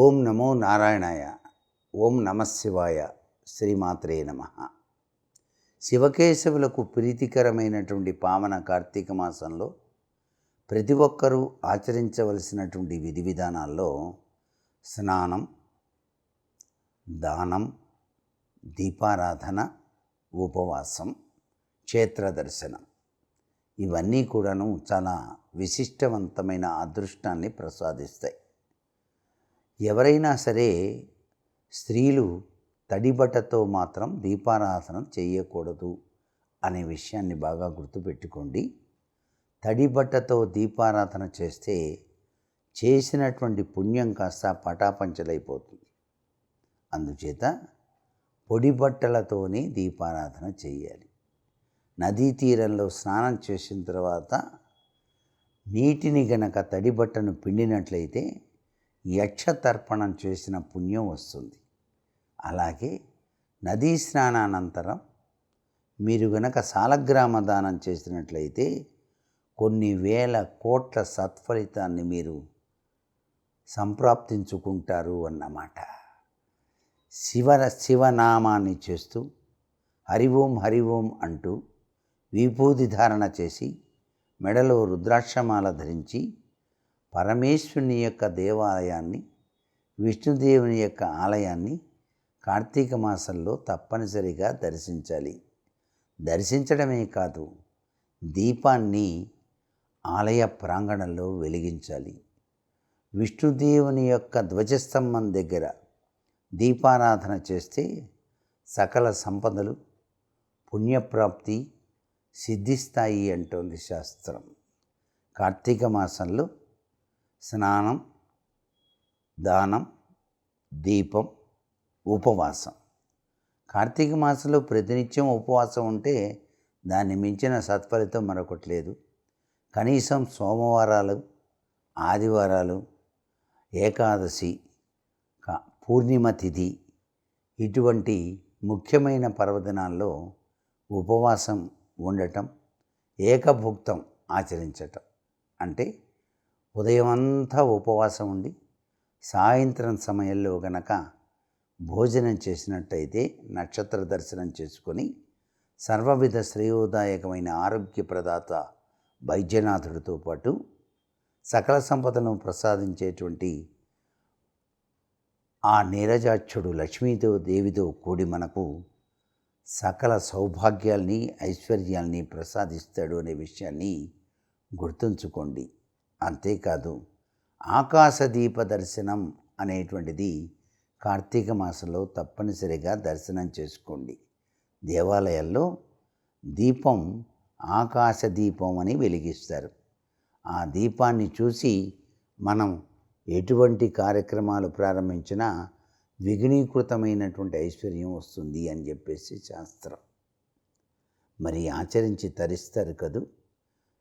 ఓం నమో నారాయణాయ ఓం నమశివాయ శ్రీమాత్రే నమ. శివకేశవులకు ప్రీతికరమైనటువంటి పావన కార్తీక మాసంలో ప్రతి ఒక్కరూ ఆచరించవలసినటువంటి విధి విధానాల్లో స్నానం దానం దీపారాధన ఉపవాసం క్షేత్ర దర్శనం ఇవన్నీ కూడాను చాలా విశిష్టవంతమైన అదృష్టాన్ని ప్రసాదిస్తాయి. ఎవరైనా సరే స్త్రీలు తడిబట్టతో మాత్రం దీపారాధన చేయకూడదు అనే విషయాన్ని బాగా గుర్తుపెట్టుకోండి. తడిబట్టతో దీపారాధన చేస్తే చేసినటువంటి పుణ్యం కాస్త పటాపంచలైపోతుంది. అందుచేత పొడి బట్టలతోనే దీపారాధన చేయాలి. నదీ తీరంలో స్నానం చేసిన తర్వాత నీటిని గనక తడిబట్టను పిండినట్లయితే యక్ష తర్పణం చేసిన పుణ్యం వస్తుంది. అలాగే నదీ స్నానానంతరం మీరు గనక సాలగ్రామ దానం చేసినట్లయితే కొన్ని వేల కోట్ల సత్ఫలితాన్ని మీరు సంప్రాప్తించుకుంటారు అన్నమాట. శివ శివనామాన్ని చేస్తూ హరి ఓం హరి ఓం అంటూ విభూతి ధారణ చేసి మెడలో రుద్రాక్షమాల ధరించి పరమేశ్వరుని యొక్క దేవాలయాన్ని విష్ణుదేవుని యొక్క ఆలయాన్ని కార్తీక మాసంలో తప్పనిసరిగా దర్శించాలి. దర్శించడమే కాదు దీపాన్ని ఆలయ ప్రాంగణంలో వెలిగించాలి. విష్ణుదేవుని యొక్క ధ్వజస్తంభం దగ్గర దీపారాధన చేస్తే సకల సంపదలు పుణ్యప్రాప్తి సిద్ధిస్తాయి అంటోంది శాస్త్రం. కార్తీక మాసంలో స్నానం దానం దీపం ఉపవాసం. కార్తీక మాసంలో ప్రతినిత్యం ఉపవాసం ఉంటే దాన్ని మించిన సత్ఫలితం మరొకటి లేదు. కనీసం సోమవారాలు ఆదివారాలు ఏకాదశి పూర్ణిమ తిథి ఇటువంటి ముఖ్యమైన పర్వదినాల్లో ఉపవాసం ఉండటం ఏకభుక్తం ఆచరించటం. అంటే ఉదయం అంతా ఉపవాసం ఉండి సాయంత్రం సమయంలో గనక భోజనం చేసినట్టయితే నక్షత్ర దర్శనం చేసుకొని సర్వవిధ శ్రేయోదాయకమైన ఆరోగ్య ప్రదాత వైద్యనాథుడితో పాటు సకల సంపదను ప్రసాదించేటువంటి ఆ నీరజాక్షుడు లక్ష్మీతో దేవితో కూడి మనకు సకల సౌభాగ్యాల్ని ఐశ్వర్యాల్ని ప్రసాదిస్తాడు అనే విషయాన్ని గుర్తుంచుకోండి. అంతేకాదు ఆకాశదీప దర్శనం అనేటువంటిది కార్తీక మాసంలో తప్పనిసరిగా దర్శనం చేసుకోండి. దేవాలయాల్లో దీపం ఆకాశ దీపం అని వెలిగిస్తారు. ఆ దీపాన్ని చూసి మనం ఎటువంటి కార్యక్రమాలు ప్రారంభించినా ద్విగుణీకృతమైనటువంటి ఐశ్వర్యం వస్తుంది అని చెప్పేసి శాస్త్రం. మరి ఆచరించి తరిస్తారు కదూ?